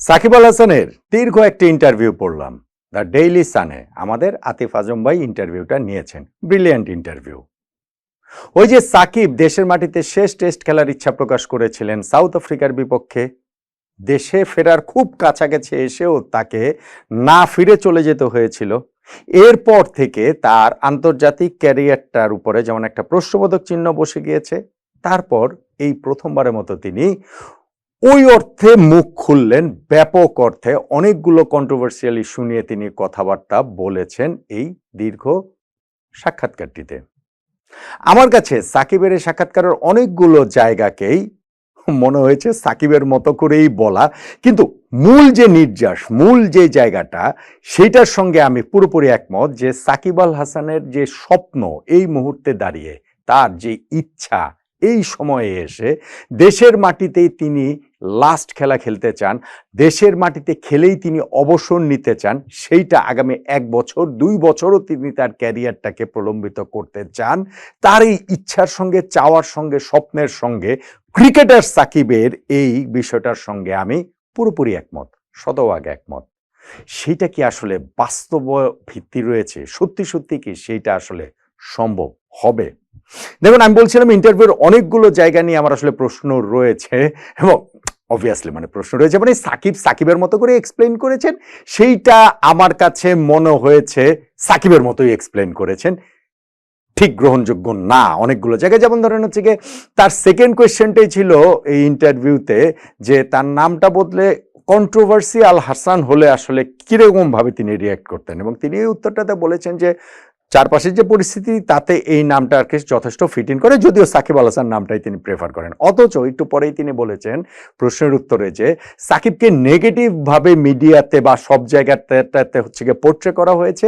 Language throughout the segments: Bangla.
সাকিব আল হাসানের দীর্ঘ একটি ইন্টারভিউ পড়লাম। দ্য ডেইলি সানে আমাদের আতিফ আজম ভাই ইন্টারভিউটা নিয়েছেন। Brilliant interview. ওই যে সাকিব দেশের মাটিতে শেষ টেস্ট খেলার ইচ্ছা প্রকাশ করেছিলেন সাউথ আফ্রিকার বিপক্ষে, দেশে ফেরার খুব কাছাকাছি এসেও তাকে না ফিরে চলে যেতে হয়েছিল। এরপর থেকে তার আন্তর্জাতিক ক্যারিয়ারটার উপরে যেমন একটা প্রশ্নবোধক চিহ্ন বসে গিয়েছে, তারপর এই প্রথমবারের মতো তিনি ওই অর্থে মুখ খুললেন, ব্যাপক অর্থে অনেকগুলো কন্ট্রোভার্সিয়াল ইস্যু নিয়ে তিনি কথাবার্তা বলেছেন এই দীর্ঘ সাক্ষাৎকারটিতে। আমার কাছে সাকিবের এই সাক্ষাৎকারের অনেকগুলো জায়গাকেই মনে হয়েছে, সাকিবের মতো করেই বলা, কিন্তু মূল যে নির্যাস, মূল যে জায়গাটা সেটার সঙ্গে আমি পুরোপুরি একমত যে সাকিব আল হাসানের যে স্বপ্ন এই মুহূর্তে দাঁড়িয়ে, তার যে ইচ্ছা এই সময়ে এসে দেশের মাটিতেই তিনি লাস্ট খেলা খেলতে চান, দেশের মাটিতে খেলেই তিনি অবসর নিতে চান, সেইটা আগামী এক বছর, দুই বছরও তিনি তার ক্যারিয়ারটাকে প্রলম্বিত করতে চান। তার এই ইচ্ছার সঙ্গে, চাওয়ার সঙ্গে, স্বপ্নের সঙ্গে ক্রিকেটার সাকিবের এই বিষয়টার সঙ্গে আমি পুরোপুরি একমত, শতভাগ একমত। সেইটা কি আসলে বাস্তব ভিত্তি রয়েছে? সত্যি সত্যি কি সেইটা আসলে সম্ভব হবে। দেখুন, আমি বলছিলাম ইন্টারভিউর অনেকগুলো জায়গা নিয়ে আমার আসলে প্রশ্ন রয়েছে এবং অবভিয়াসলি মানে প্রশ্ন রয়েছে মানে সাকিব সাকিবের মতো করে এক্সপ্লেন করেছেন। সেইটা আমার কাছে মনে হয়েছে সাকিবের মতোই এক্সপ্লেন করেছেন। ঠিক গ্রহণযোগ্য না অনেকগুলো জায়গায়। যেমন ধরেন হচ্ছে গিয়ে তার সেকেন্ড কোয়েশ্চেনটাই ছিল এই ইন্টারভিউতে যে তার নামটা বদলে কন্ট্রোভার্সি আল হাসান হলে আসলে কীরকমভাবে তিনি রিয়াক্ট করতেন এবং তিনি এই উত্তরটাতে বলেছেন যে চারপাশের যে পরিস্থিতি, তাতে এই নামটা আর নামটাকে যথেষ্ট ফিট ইন করে, যদিও সাকিব আল হাসান নামটাই তিনি প্রেফার করেন। অথচ একটু পরেই তিনি বলেছেন, প্রশ্নের উত্তরে যে সাকিবকে নেগেটিভভাবে মিডিয়াতে বা সব জায়গাতে হচ্ছে গিয়ে পোর্ট্রে করা হয়েছে।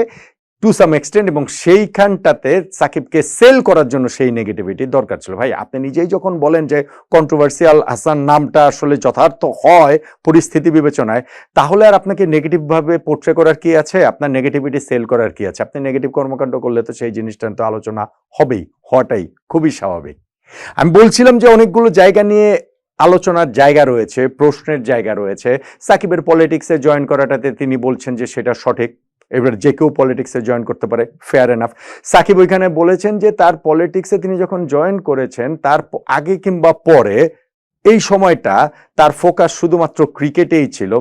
টু সাম এক্সটেন্ট এবং সেইখানটাতে সাকিবকে সেল করার জন্য সেই নেগেটিভিটি দরকার ছিল। ভাই, আপনি নিজেই যখন বলেন যে কন্ট্রোভার্সিয়াল হাসান নামটা আসলে যথার্থ হয় পরিস্থিতি বিবেচনায়, তাহলে আর আপনাকে নেগেটিভ ভাবে পোর্ট্রে করার কি আছে? আপনার নেগেটিভিটি সেল করার কি আছে? আপনি নেগেটিভ কর্মকাণ্ড করলে তো সেই জিনিসটা তো আলোচনা হবেই, হওয়াটাই খুবই স্বাভাবিক। আমি বলছিলাম যে অনেকগুলো জায়গা নিয়ে আলোচনার জায়গা রয়েছে, প্রশ্নের জায়গা রয়েছে। সাকিবের পলিটিক্সে জয়েন করাটাতে তিনি বলছেন যে সেটা সঠিক। এবার যে কেউ পলিটিক্সে জয়েন করতে পারে ফেয়ার এনাফ সাকিব ওইখানে বলেছেন যে তার পলিটিক্সে তিনি যখন জয়েন করেছেন, তার আগে কিংবা পরে এই সময়টা তার ফোকাস শুধুমাত্র ক্রিকেটেই ছিল।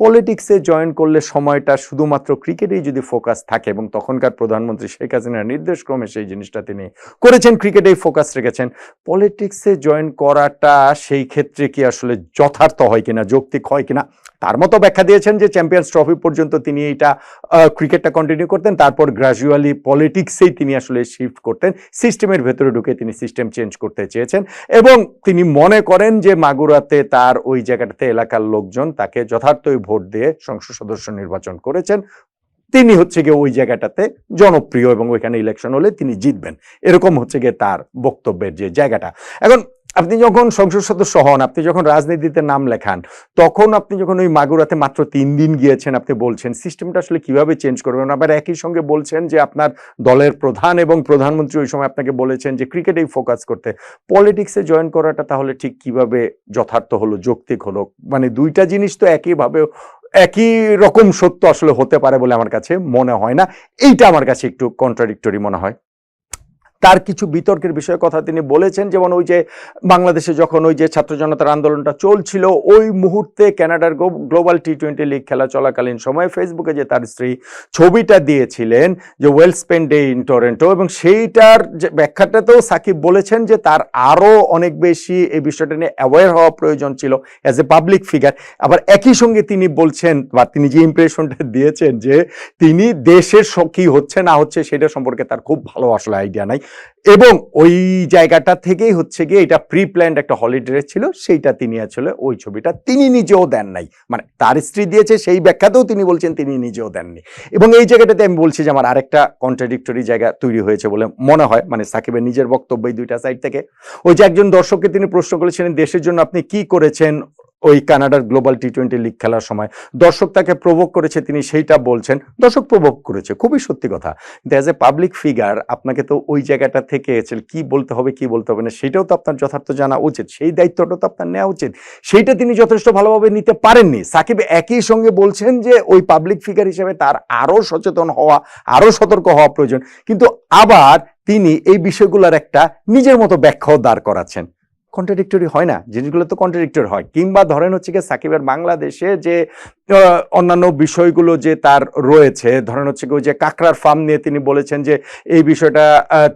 পলিটিক্সে জয়েন করলে সময়টা শুধুমাত্র ক্রিকেটেই যদি ফোকাস থাকে এবং তখনকার প্রধানমন্ত্রী শেখ হাসিনার নির্দেশক্রমে সেই জিনিসটা তিনি করেছেন, ক্রিকেটেই ফোকাস রেখেছেন। পলিটিক্সে জয়েন করাটা সেই ক্ষেত্রে কি আসলে যথার্থ হয় কিনা, যৌক্তিক হয় কিনা, তার মতো ব্যাখ্যা দিয়েছেন যে চ্যাম্পিয়ন্স ট্রফি পর্যন্ত তিনি এইটা ক্রিকেটটা কন্টিনিউ করতেন, তারপর গ্রাজুয়ালি পলিটিক্সেই তিনি আসলে শিফট করতেন। সিস্টেমের ভেতরে ঢুকে তিনি সিস্টেম চেঞ্জ করতে চেয়েছেন এবং তিনি মনে করেন যে মাগুরাতে তার ওই জায়গাটাতে এলাকার লোকজন তাকে যথার্থই ভোট দিয়ে সংসদ সদস্য নির্বাচন করেছেন, তিনি হচ্ছে গিয়ে ওই জায়গাটাতে জনপ্রিয় এবং ওইখানে ইলেকশন হলে তিনি জিতবেন। এরকম হচ্ছে গিয়ে তার বক্তব্যের যে জায়গাটা। এখন আপনি যখন সংসদ সদস্য হন, আপনি যখন রাজনীতিতে নাম লেখান, তখন আপনি যখন ওই মাগুরাতে মাত্র তিন দিন গিয়েছেন, আপনি বলছেন, সিস্টেমটা আসলে কীভাবে চেঞ্জ করবেন? আবার একই সঙ্গে বলছেন যে, আপনার দলের প্রধান এবং প্রধানমন্ত্রী ওই সময় আপনাকে বলেছেন যে, ক্রিকেটেই ফোকাস করতে। পলিটিক্সে জয়েন করাটা তাহলে ঠিক কীভাবে যথার্থ হলো, যৌক্তিক হলো? মানে দুইটা জিনিস তো একইভাবে একই রকম সত্য আসলে হতে পারে বলে আমার কাছে মনে হয় না। এইটা আমার কাছে একটু কন্ট্রাডিক্টরি মনে হয়। তার কিছু বিতর্কের বিষয়ে কথা তিনি বলেছেন, যেমন ওই যে বাংলাদেশে যখন ওই যে ছাত্র জনতার আন্দোলনটা চলছিল, ওই মুহূর্তে কানাডার গ্লোবাল টি টোয়েন্টি লিগ খেলা চলাকালীন সময়ে ফেসবুকে যে তার স্ত্রী ছবিটা দিয়েছিলেন, যে well spend day in Toronto এবং সেইটার যে ব্যাখ্যাটাতেও সাকিব বলেছেন যে তার আরও অনেক বেশি এই বিষয়টা নিয়ে অ্যাওয়ার হওয়া প্রয়োজন ছিল অ্যাজ এ পাবলিক ফিগার আবার একই সঙ্গে তিনি বলছেন, বা তিনি যে ইমপ্রেশনটা দিয়েছেন যে তিনি দেশের কি হচ্ছে না হচ্ছে সেটা সম্পর্কে তার খুব ভালো আসলে আইডিয়া নাই। এবং ওই জায়গাটা থেকেই হচ্ছে গিয়ে এটা প্রি প্ল্যান্ড একটা হলিডে ছিল, সেইটা তিনি আসলে ওই ছবিটা তিনি নিজেও দেন নাই। মানে তার স্ত্রী দিয়েছে সেই ব্যাখ্যাতেও তিনি বলছেন তিনি নিজেও দেননি। এবং এই জায়গাটাতে আমি বলছি যে আমার আরেকটা কন্ট্রাডিক্টরি জায়গা তৈরি হয়েছে বলে মনে হয় মানে সাকিবের নিজের বক্তব্য এই দুইটা সাইড থেকে। ওই যে একজন দর্শককে তিনি প্রশ্ন করেছিলেন, দেশের জন্য আপনি কি করেছেন? ওই কানাডার গ্লোবাল টি টোয়েন্টি লিগ খেলার সময়। দর্শক তাকে প্রভোগ করেছে, তিনি সেইটা বলছেন। দর্শক প্রভোগ করেছে, খুবই সত্যি কথা। কিন্তু অ্যাজ এ পাবলিক ফিগার আপনাকে তো ওই জায়গাটা থেকে কি বলতে হবে, কি বলতে হবে না, সেটাও তো আপনার যথার্থ জানা উচিত। সেই দায়িত্বটা তো আপনার নেওয়া উচিত। সেইটা তিনি যথেষ্ট ভালোভাবে নিতে পারেননি। সাকিব একই সঙ্গে বলছেন যে, ওই পাবলিক ফিগার হিসেবে তার আরও সচেতন হওয়া, আরও সতর্ক হওয়া প্রয়োজন। কিন্তু আবার তিনি এই বিষয়গুলোর একটা নিজের মতো ব্যাখ্যাও দাঁড় করাচ্ছেন। কন্ট্রাডিক্টরি হয় না। জিনিসগুলো তো কন্ট্রাডিক্টরি হয়। কিংবা ধরেন হচ্ছে কি সাকিবের বাংলাদেশে যে অন্যান্য বিষয়গুলো যে তার রয়েছে, ধরেন হচ্ছে কি যে কাঁকড়ার ফার্ম নিয়ে তিনি বলেছেন যে এই বিষয়টা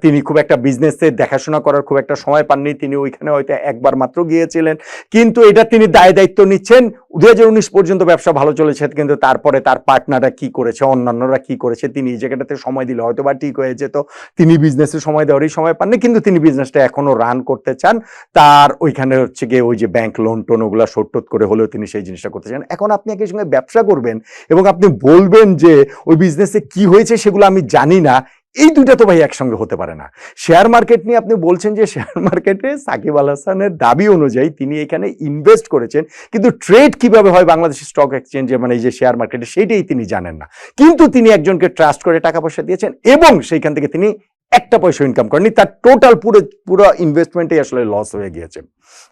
তিনি খুব একটা বিজনেসে দেখাশোনা করার খুব একটা সময় পাননি। তিনি ওইখানে হয়তো একবার মাত্র গিয়েছিলেন। কিন্তু এটা তিনি দায় দায়িত্ব নিচ্ছেন। দু হাজার উনিশ পর্যন্ত ব্যবসা ভালো চলেছে, কিন্তু তারপরে তার পার্টনাররা কি করেছে, অন্যান্যরা কি করেছে, তিনি এই জায়গাটাতে সময় দিলে হয়তো বা ঠিক হয়ে যেত। তিনি বিজনেসে সময় দেওয়ারই সময় পাননি, কিন্তু তিনি বিজনেসটা এখনও রান করতে চান। তার ওইখানে হচ্ছে গিয়ে ওই যে ব্যাংক লোন টোন ওগুলো শোট করে হলেও তিনি সেই জিনিসটা করতে চান। এখন আপনি একই সঙ্গে ব্যবসা করবেন এবং আপনি বলবেন যে, ওই বিজনেসে কি হয়েছে সেগুলো আমি জানি না। এই দুইটা তো ভাই একসঙ্গে হতে পারে না। শেয়ার মার্কেট নিয়ে আপনি বলছেন যে, শেয়ার মার্কেটে সাকিব আল হাসানের দাবি অনুযায়ী তিনি এখানে ইনভেস্ট করেছেন, কিন্তু ট্রেড কীভাবে হয় বাংলাদেশ স্টক এক্সচেঞ্জে মানে এই যে শেয়ার মার্কেটে সেটাই তিনি জানেন না। কিন্তু তিনি একজনকে ট্রাস্ট করে টাকা পয়সা দিয়েছেন এবং সেইখান থেকে তিনি একটা পয়সা ইনকাম করেননি। তার টোটাল পুরো পুরো ইনভেস্টমেন্টই আসলে লস হয়ে গিয়েছে।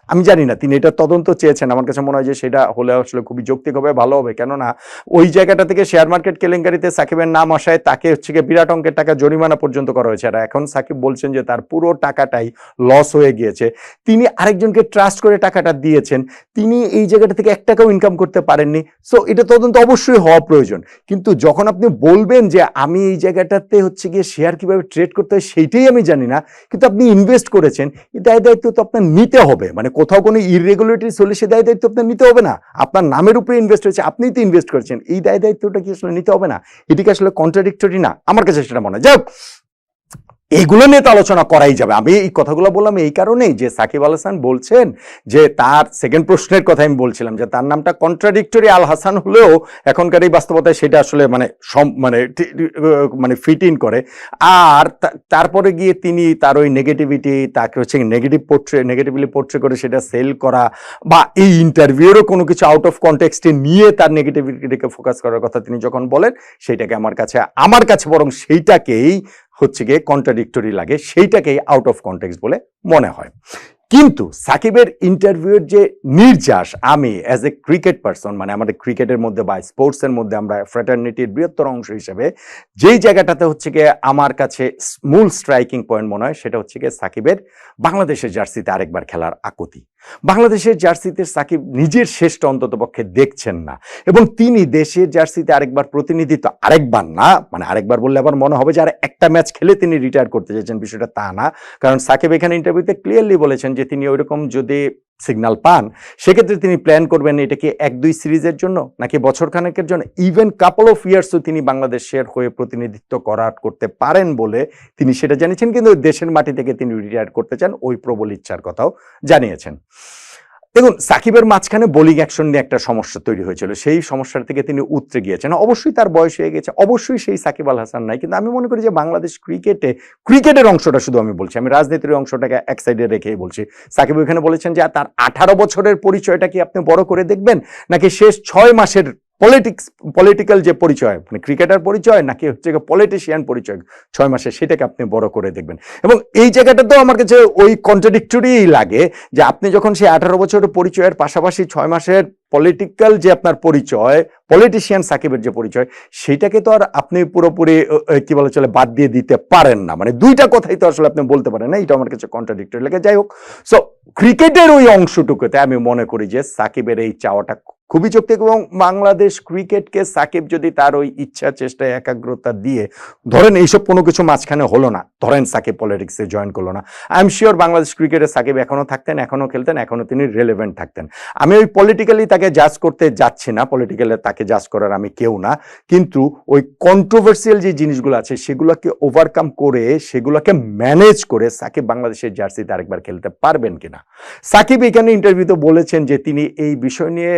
আমি জানি না, তিনি এটা তদন্ত চেয়েছেন। আমার কাছে মনে হয় যে সেটা হলে আসলে খুবই যৌক্তিক হবে ভালো হবে। কেননা ওই জায়গাটা থেকে শেয়ার মার্কেট কেলেঙ্কারিতে সাকিবের নাম আসায় তাকে হচ্ছে গিয়ে বিরাট অঙ্কের টাকা জরিমানা পর্যন্ত করা হয়েছে। আর এখন সাকিব বলছেন যে তার পুরো টাকাটাই লস হয়ে গিয়েছে। তিনি আরেকজনকে ট্রাস্ট করে টাকাটা দিয়েছেন। তিনি এই জায়গাটা থেকে এক টাকাও ইনকাম করতে পারেননি। সো এটা তদন্ত অবশ্যই হওয়া প্রয়োজন। কিন্তু যখন আপনি বলবেন যে আমি এই জায়গাটাতে হচ্ছে গিয়ে শেয়ার কীভাবে ট্রেড করতে হয়, সেইটাই আমি জানি না। কিন্তু আপনি ইনভেস্ট করেছেন এই দায় দায়িত্ব তো আপনার নিতে হবে। মানে কোথাও কোনো ইরেগুলেটরি সলিউশন দায় দায়িত্ব আপনার নিতে হবে না। আপনার নামের উপরে ইনভেস্ট হয়েছে, আপনিই তো ইনভেস্ট করেছেন। এই দায় দায়িত্বটা কি আসলে নিতে হবে না? এটিকে আসলে কন্ট্রাডিক্টরি না? আমার কাছে সেটা মনে হয়। যাই এগুলো নিয়ে তো আলোচনা করাই যাবে। আমি এই কথাগুলো বললাম এই কারণেই যে সাকিব আল হাসান বলছেন যে তার সেকেন্ড প্রশ্নের কথা আমি বলছিলাম যে তার নামটা কন্ট্রাডিক্টরি আল হাসান হলেও এখনকার এই বাস্তবতায় সেটা আসলে মানে মানে মানে ফিট ইন করে। আর তারপরে গিয়ে তিনি তার ওই নেগেটিভিটি তাকে হচ্ছে নেগেটিভ পোর্ট্রে নেগেটিভলি পোর্ট্রে করে সেটা সেল করা বা এই ইন্টারভিউরও কোনো কিছু আউট অফ কন্টেক্সটে নিয়ে তার নেগেটিভিটিকে ফোকাস করার কথা তিনি যখন বলেন সেইটাকে আমার কাছে আমার কাছে বরং সেইটাকেই হচ্ছে গিয়ে কন্ট্রাডিক্টরি লাগে, সেইটাকেই আউট অফ কন্টেক্সট বলে মনে হয়। কিন্তু সাকিবের ইন্টারভিউয়ের যে নির্যাস, আমি অ্যাজ এ ক্রিকেট পার্সন মানে আমাদের ক্রিকেটের মধ্যে বা স্পোর্টসের মধ্যে আমরা ফ্র্যাটার্নিটির বৃহত্তর অংশ হিসেবে, যেই জায়গাটাতে হচ্ছে গিয়ে আমার কাছে মূল স্ট্রাইকিং পয়েন্ট মনে হয়, সেটা হচ্ছে গিয়ে সাকিবের বাংলাদেশের জার্সিতে আরেকবার খেলার আকুতি। বাংলাদেশের জার্সিতে সাকিব নিজের শ্রেষ্ঠ অন্তত পক্ষে দেখছেন না। এবং তিনি দেশের জার্সিতে আরেকবার প্রতিনিধিত্ব, আরেকবার না মানে আরেকবার বললে আবার মনে হবে যে আর একটা ম্যাচ খেলে তিনি রিটায়ার করতে চাইছেন বিষয়টা তা না। কারণ সাকিব এখানে ইন্টারভিউতে ক্লিয়ারলি বলেছেন যে তিনি ওইরকম যদি সিগন্যাল পান, সেক্ষেত্রে তিনি প্ল্যান করবেন এটা কি এক দুই সিরিজের জন্য, নাকি বছর খানেকের জন্য ইভেন কাপল অফ ইয়ার্সও তিনি বাংলাদেশের হয়ে প্রতিনিধিত্ব করা করতে পারেন বলে তিনি সেটা জানিয়েছেন, কিন্তু দেশের মাটি থেকে তিনি রিটায়ার করতে চান, ওই প্রবল ইচ্ছার কথাও জানিয়েছেন। দেখুন, সাকিবের মাঝখানে বোলিং অ্যাকশন নিয়ে একটা সমস্যা তৈরি হয়েছিল। সেই সমস্যার থেকে তিনি উতরে গিয়েছেন। অবশ্যই তার বয়স হয়ে গেছে। অবশ্যই সেই সাকিব আল হাসান নাই। কিন্তু আমি মনে করি যে বাংলাদেশ ক্রিকেটে, ক্রিকেটের অংশটা শুধু আমি বলছি। আমি রাজনীতির অংশটাকে এক সাইডে রেখেই বলছি। সাকিব ওইখানে বলেছেন যে তার আঠারো বছরের পরিচয়টা কি আপনি বড় করে দেখবেন? নাকি শেষ ছয় মাসের পলিটিক্স পলিটিক্যাল যে পরিচয় মানে ক্রিকেটার পরিচয় নাকি হচ্ছে পলিটিশিয়ান পরিচয়, ছয় মাসে সেটাকে আপনি বড় করে দেখবেন। এবং এই জায়গাটা তো আমার কাছে ওই কন্ট্রাডিক্টরি লাগে যে আপনি যখন সেই আঠারো বছরের পরিচয়ের পাশাপাশি ছয় মাসের পলিটিক্যাল যে আপনার পরিচয় পলিটিশিয়ান সাকিবের যে পরিচয়, সেটাকে তো আর আপনি পুরোপুরি কি বলে চলে, বাদ দিয়ে দিতে পারেন না। মানে দুইটা কথাই তো আসলে আপনি বলতে পারেন না, এটা আমার কাছে কন্ট্রাডিক্টরি লাগে। যাই হোক সো ক্রিকেটের ওই অংশটুকুতে আমি মনে করি যে সাকিবের এই চাওয়াটা খুবই যৌক্তিক এবং বাংলাদেশ ক্রিকেটকে সাকিব যদি তার ওই ইচ্ছা, চেষ্টায় একাগ্রতা দিয়ে, ধরেন এইসব কোনো কিছু মাঝখানে হলো না, ধরেন সাকিব পলিটিক্সে জয়েন করল না আই এম শিওর বাংলাদেশ ক্রিকেটে সাকিব এখনও থাকতেন, এখনও খেলতেন, এখনও তিনি রেলেভেন্ট থাকতেন। আমি ওই পলিটিক্যালি তাকে জাজ করতে যাচ্ছি না পলিটিক্যালে তাকে জাজ করার আমি কেউ না, কিন্তু ওই কন্ট্রোভার্সিয়াল যে জিনিসগুলো আছে, সেগুলোকে ওভারকাম করে, সেগুলোকে ম্যানেজ করে সাকিব বাংলাদেশের জার্সিতে আরেকবার খেলতে পারবেন কিনা? সাকিব এখানে ইন্টারভিউতে বলেছেন যে তিনি এই বিষয় নিয়ে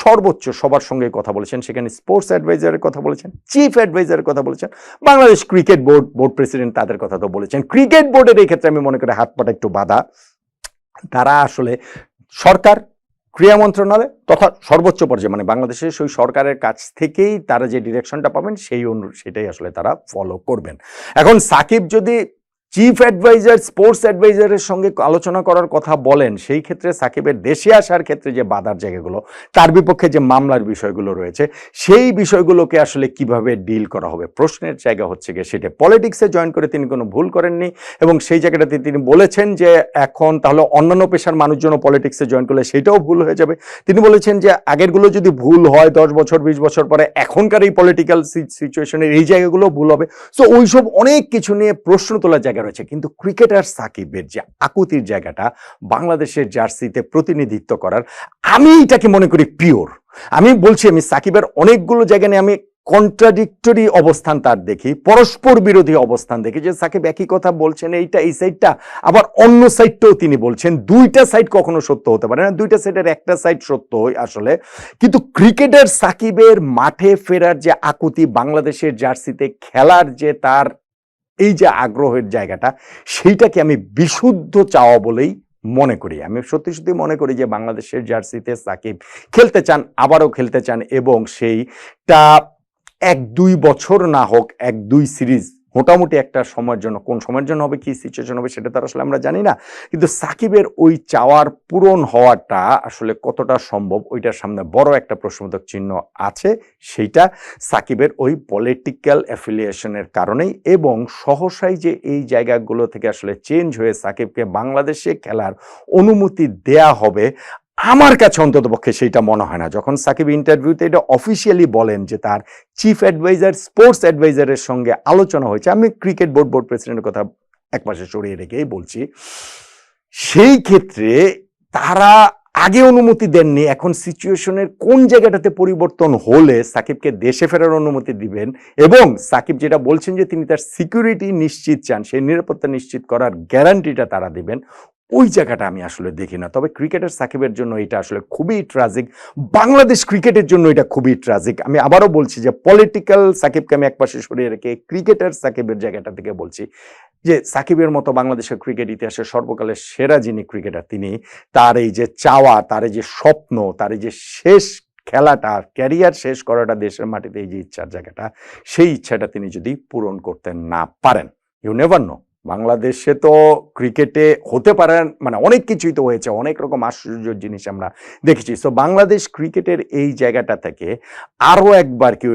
সর্বোচ্চ সবার সঙ্গে কথা বলেছেন। সেখানে স্পোর্টস অ্যাডভাইজারের কথা বলেছেন চিফ অ্যাডভাইজারের কথা বলেছেন, Bangladesh cricket board board president তাদের কথা তো বলেছেন। ক্রিকেট বোর্ডের এই ক্ষেত্রে আমি মনে করি হাত পাটা একটু বাধা। তারা আসলে সরকার ক্রীড়া মন্ত্রণালয় তথা সর্বোচ্চ পর্যায়ে মানে বাংলাদেশের সেই সরকারের কাছ থেকেই তারা যে ডিরেকশনটা পাবেন, সেই অনু, সেটাই আসলে তারা ফলো করবেন। এখন সাকিব যদি চিফ অ্যাডভাইজার স্পোর্টস অ্যাডভাইজারের সঙ্গে আলোচনা করার কথা বলেন, সেই ক্ষেত্রে সাকিবের দেশে আসার ক্ষেত্রে যে বাধার জায়গাগুলো, তার বিপক্ষে যে মামলার বিষয়গুলো রয়েছে, সেই বিষয়গুলোকে আসলে কীভাবে ডিল করা হবে? প্রশ্নের জায়গা হচ্ছে গিয়ে সেটা পলিটিক্সে জয়েন করে তিনি কোনো ভুল করেননি এবং সেই জায়গাটাতে তিনি বলেছেন যে এখন তাহলে অন্যান্য পেশার মানুষজনও পলিটিক্সে জয়েন করলে সেটাও ভুল হয়ে যাবে। তিনি বলেছেন যে আগেরগুলো যদি ভুল হয়, দশ বছর, বিশ বছর পরে এখনকার এই পলিটিক্যাল সিচুয়েশনের এই জায়গাগুলো ভুল হবে। সো ওইসব অনেক কিছু নিয়ে প্রশ্ন তোলার জায়গা রয়েছে। কিন্তু ক্রিকেটার সাকিবের যে আকুতির জায়গাটা বাংলাদেশের জার্সিতে প্রতিনিধিত্ব করার, আমি এটাকে মনে করি পিওর। আমি বলছি, আমি সাকিবের অনেকগুলো জায়গা নিয়ে আমি কন্ট্রাডিক্টরি অবস্থান তার দেখি, পরস্পর বিরোধী অবস্থান দেখি যে সাকিব একই কথা বলছেন, এইটা, এই সাইডটা আবার অন্য সাইডটাও তিনি বলছেন, দুইটা সাইড কখনো সত্য হতে পারে না, দুইটা সাইডের একটা সাইড সত্য হয় আসলে। কিন্তু ক্রিকেটার সাকিবের মাঠে ফেরার যে আকুতি, বাংলাদেশের জার্সিতে খেলার যে তার এই যে আগ্রহের জায়গাটা, সেইটাকে আমি বিশুদ্ধ চাওয়া বলেই মনে করি। আমি সত্যি সত্যি মনে করি যে বাংলাদেশের জার্সিতে সাকিব খেলতে চান, আবারও খেলতে চান এবং সেইটা এক দুই বছর না হোক, এক দুই সিরিজ মোটামুটি একটা সময়ের জন্য, কোন সময়ের জন্য হবে, কি সিচুয়েশন হবে সেটা তো আসলে আমরা জানি না। কিন্তু সাকিবের ওই চাওয়ার পূরণ হওয়াটা আসলে কতটা সম্ভব, ওইটার সামনে বড় একটা প্রশ্নবোধক চিহ্ন আছে, সেইটা সাকিবের ওই পলিটিক্যাল অ্যাফিলিয়েশনের কারণেই এবং সহসাই যে এই জায়গাগুলো থেকে আসলে চেঞ্জ হয়ে সাকিবকে বাংলাদেশে খেলার অনুমতি দেয়া হবে আমার কাছে অন্তত পক্ষে সেইটা মনে হয় না। যখন সাকিব ইন্টারভিউতে এটা অফিসিয়ালি বলেন যে তার চিফ অ্যাডভাইজার স্পোর্টস অ্যাডভাইজারের সঙ্গে আলোচনা হয়েছে, আমি ক্রিকেট বোর্ড বোর্ড প্রেসিডেন্টের কথা এক একপাশে সরিয়ে রেখেই বলছি, সেই ক্ষেত্রে তারা আগে অনুমতি দেননি, এখন সিচুয়েশনের কোন জায়গাটাতে পরিবর্তন হলে সাকিবকে দেশে ফেরার অনুমতি দিবেন এবং সাকিব যেটা বলছেন যে তিনি তার সিকিউরিটি নিশ্চিত চান, সেই নিরাপত্তা নিশ্চিত করার গ্যারান্টিটা তারা দিবেন ওই জায়গাটা আমি আসলে দেখি না। তবে ক্রিকেটার সাকিবের জন্য এটা আসলে খুবই ট্রাজিক বাংলাদেশ ক্রিকেটের জন্য এটা খুবই ট্রাজিক আমি আবারও বলছি যে পলিটিক্যাল সাকিবকে আমি একপাশে সরিয়ে রেখে ক্রিকেটার সাকিবের জায়গাটা থেকে বলছি যে সাকিবের মতো বাংলাদেশের ক্রিকেট ইতিহাসের সর্বকালের সেরা যিনি ক্রিকেটার তিনি, তার এই যে চাওয়া, তার এই যে স্বপ্ন, তার এই যে শেষ খেলাটা ক্যারিয়ার শেষ করাটা দেশের মাটিতে এই যে ইচ্ছার জায়গাটা, সেই ইচ্ছাটা তিনি যদি পূরণ করতে না পারেন ইউ নেভার নো বাংলাদেশে তো ক্রিকেটে হতে পারেন মানে অনেক কিছুই তো হয়েছে, অনেক রকম আশ্চর্য জিনিস আমরা দেখেছি। সো বাংলাদেশ ক্রিকেটের এই জায়গাটা থেকে আরও একবার কেউ